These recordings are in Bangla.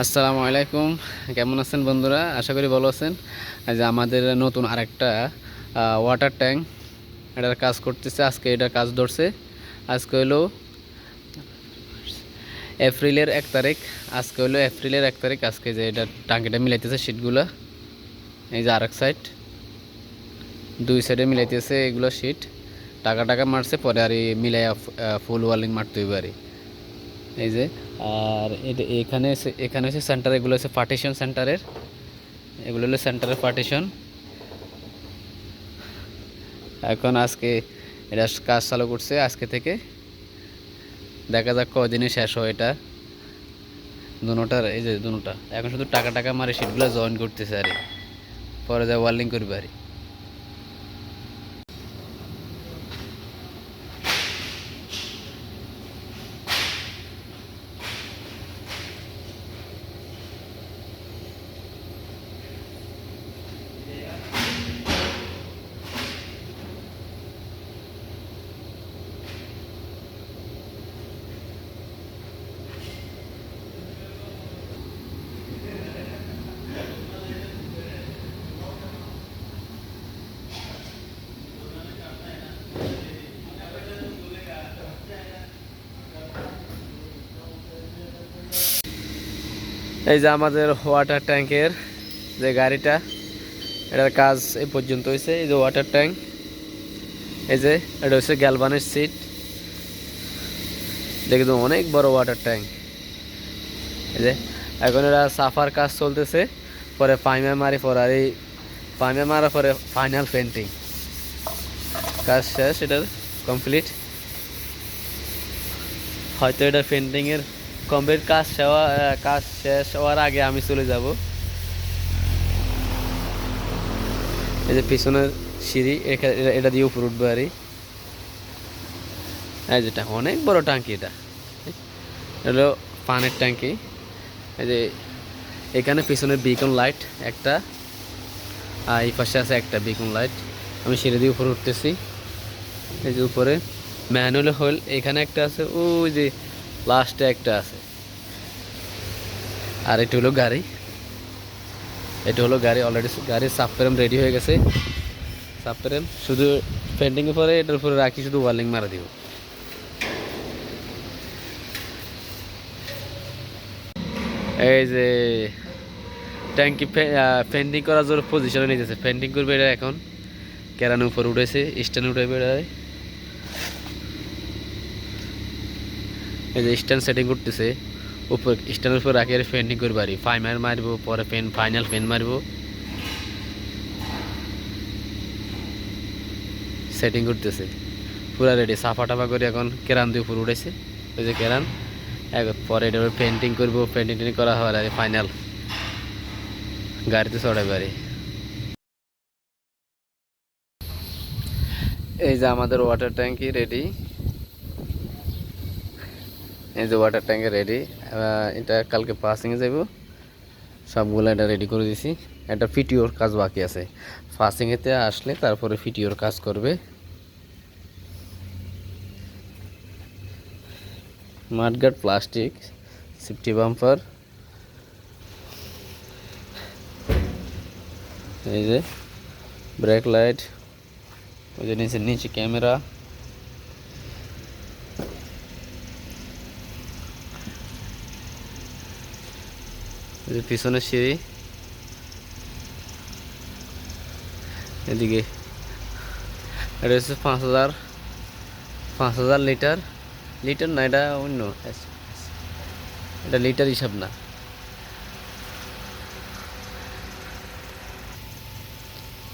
আসসালামু আলাইকুম। কেমন আছেন বন্ধুরা? আশা করি ভালো আছেন। যে আমাদের নতুন আরেকটা ওয়াটার ট্যাঙ্ক এটার কাজ করতেছে। আজকে এটার কাজ ধরছে। আজকে হলো এপ্রিলের এক তারিখ। আজকে হলো এপ্রিলের এক তারিখ। আজকে যে এটা টাঙ্কিটা মিলাইতেছে সিটগুলো এই যে আরেক সাইড দুই সাইডে মিলাইতেছে এগুলো সিট টাকা টাকা মারছে, পরে আর মিলাই ফুল ওয়ালিং মারতে হইবে আর এই যে আর এখানে এখানে হচ্ছে সেন্টার এগুলো হচ্ছে পার্টিশন সেন্টারের এগুলো হলো সেন্টারের পার্টিশন এখন আজকে এটা কাজ চালু করছে আজকে থেকে। দেখা যাক কদিনে শেষ হয় এটা। দুটার এই যে দুটা। এখন শুধু টাকা টাকা মারে সিটগুলো জয়েন করতেছে আর। পরে যা ওয়ার্লিং করবে আর। এই যে আমাদের ওয়াটার ট্যাঙ্কের যে গাড়িটা, এটার কাজ এই পর্যন্ত হয়েছে এই যে ওয়াটার ট্যাঙ্ক এই যে এটা হচ্ছে গ্যালবানের সিট দেখে তো অনেক বড় ওয়াটার ট্যাঙ্ক এই যে এখন এরা সাফার কাজ চলতেছে, পরে পাইমা মারি পরে আর এই পাইমা মারার পরে ফাইনাল পেন্টিং কাজ শেষ, এটার কমপ্লিট হয়তো এটা পেন্টিংয়ের কমপ্লিট কাজ সেওয়া কাজ শেষ হওয়ার আগে আমি চলে যাব। এই যে পিছনের সিঁড়ি এটা- দিয়ে উপর উঠবে আর। এই যেটা অনেক বড় ট্যাঙ্কি এটা। এটা হলো পানের ট্যাঙ্কি। এই যে এখানে পিছনে বিকন লাইট একটা, আর এই পাশে আছে একটা বিকন লাইট আমি সিঁড়ি দিয়ে উপরে উঠতেছি। এই যে উপরে ম্যানুয়াল হোল এখানে একটা আছে, ওই যে লাস্টে একটা আছে। আর এটা হলো গাড়ি। এটা হলো গাড়ি অলরেডি গাড়ির সাবপ্রেম রেডি হয়ে গেছে। সাবপ্রেম শুধু পেন্টিংয়ের পরে এটার উপরে রাখি, শুধু ওয়ালিং মারা দিব। এই যে ট্যাঙ্কি পেন্টিং করার জন্য পজিশনে নিতেছে পেন্টিং করবে এটা এখন। কেরানের উপর উঠেছে স্ট্যান্ড উঠে বেড়ায়। এই যে স্ট্যান্ড সেটিং করতেছে উপর স্ট্যান্ডের উপর রাখি পেন্টিং করবে আর ফাইমার মারবো, পরে পেন ফাইনাল পেন মারবো। সেটিং করতেছে পুরা রেডি সাফা টাফা করে এখন কেরান দিয়ে উপর উঠেছে। ওই যে কেরান। পরে এটা পেন্টিং করব পেন্টিং টেন্টিং করা হয় আর ফাইনাল গাড়িতে চড়াবে আর এই যে আমাদের ওয়াটার ট্যাঙ্কি রেডি এই যে ওয়াটার ট্যাঙ্কে রেডি এটা কালকে পাসিংয়ে যাব সবগুলো এটা রেডি করে দিছি। এটা ফিটিওর কাজ বাকি আছে। পাসিংয়েতে আসলে তারপরে ফিটিওর কাজ করবে। মাঠগার্ড প্লাস্টিক সিফটি বাম্পার এই যে ব্রেক লাইট ওই যে নিচে নিচে ক্যামেরা পিছনের সিঁড়ি। এদিকে। এটা হচ্ছে পাঁচ হাজার পাঁচ হাজার লিটার। লিটার না, এটা অন্য। এটা লিটার হিসাব না।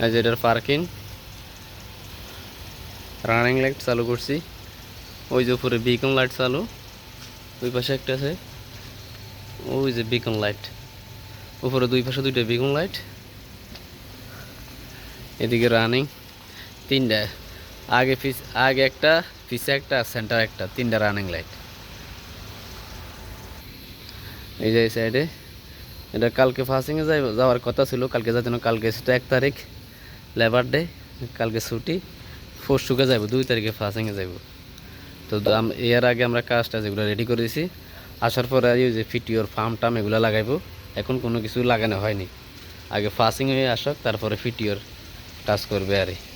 এটার পার্কিং। রানিং লাইট চালু করছি। ওই যে উপরে বিকন লাইট চালু। ওই পাশে একটা আছে। ওই যে বিকন লাইট উপরে দুই পাশে দুইটা বেগুন লাইট, এদিকে রানিং তিনটা। আগে পিছ আগে একটা, পিছে একটা সেন্টার একটা, তিনটা রানিং লাইট এই যে সাইডে এটা কালকে ফার্স্টিংয়ে যাই যাওয়ার কথা ছিল, কালকে যাতে কালকে সেটা এক তারিখ লেবার ডে কালকে ছুটি, পরশুকে যাব দুই তারিখে ফার্স্টিংয়ে যাব তো এর আগে আমরা কাজটা যেগুলো রেডি করে দিছি আসার পরে যে ফিটিওর ফার্ম টাম এগুলো লাগাইবো। এখন কোনো কিছু লাগানো হয়নি আগে ফাসিং হয়ে আসক তারপরে ফিটিওর কাজ করবে আর।